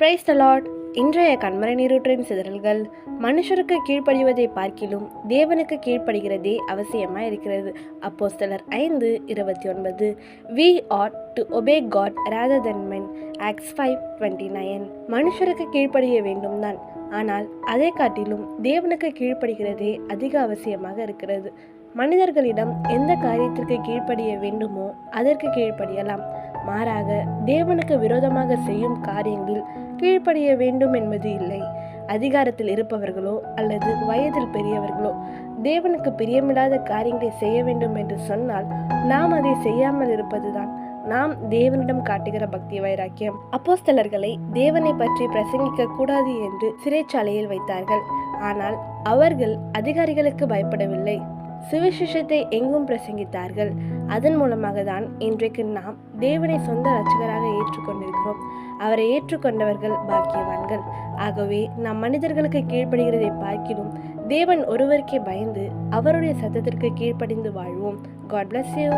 Praise the Lord இன்றைய கண்மறை நீரூற்றின் சிதறல்கள் மனுஷருக்கு கீழ்ப்படிவதை பார்க்கிலும் தேவனுக்கு கீழ்ப்படுகிறதே அவசியமாக இருக்கிறது. அப்போஸ்தலர் ஐந்து இருபத்தி ஒன்பது we ought to obey God rather than men Acts five twenty nine மனுஷருக்கு கீழ்ப்படிய வேண்டும் தான். ஆனால் அதை காட்டிலும் தேவனுக்கு கீழ்ப்படுகிறதே அதிக அவசியமாக இருக்கிறது. மனிதர்களிடம் எந்த காரியத்திற்கு கீழ்ப்படிய வேண்டுமோ அதற்கு கீழ்ப்படியலாம். மாறாக தேவனுக்கு விரோதமாக செய்யும் காரியங்களில் கீழ்ப்படிய வேண்டும் என்பது இல்லை. அதிகாரத்தில் இருப்பவர்களோ அல்லது வயதில் பெரியவர்களோ தேவனுக்கு பிரியமில்லாத காரியங்களை செய்ய வேண்டும் என்று சொன்னால் நாம் அதை செய்யாமல் இருப்பதுதான். நாம் தேவனிடம் காட்டுகிற பக்தி வைராக்கியம். அப்போஸ்தலர்களை தேவனை பற்றி பிரசங்கிக்க கூடாது என்று சிறைச்சாலையில் வைத்தார்கள். ஆனால் அவர்கள் அதிகாரிகளுக்கு பயப்படவில்லை. சுவிசேஷத்தை எங்கும் பிரசங்கித்தார்கள். அதன் மூலமாக தான் இன்றைக்கு நாம் தேவனை சொந்த ரட்சகராக ஏற்றுக்கொண்டிருக்கிறோம். அவரை ஏற்றுக்கொண்டவர்கள் பாக்கியவான்கள். ஆகவே நாம் மனிதர்களுக்கு கீழ்ப்படுகிறதை பார்க்கிலும் தேவன் ஒருவருக்கே பயந்து அவருடைய சத்தத்திற்கு கீழ்ப்படிந்து வாழ்வோம். God bless you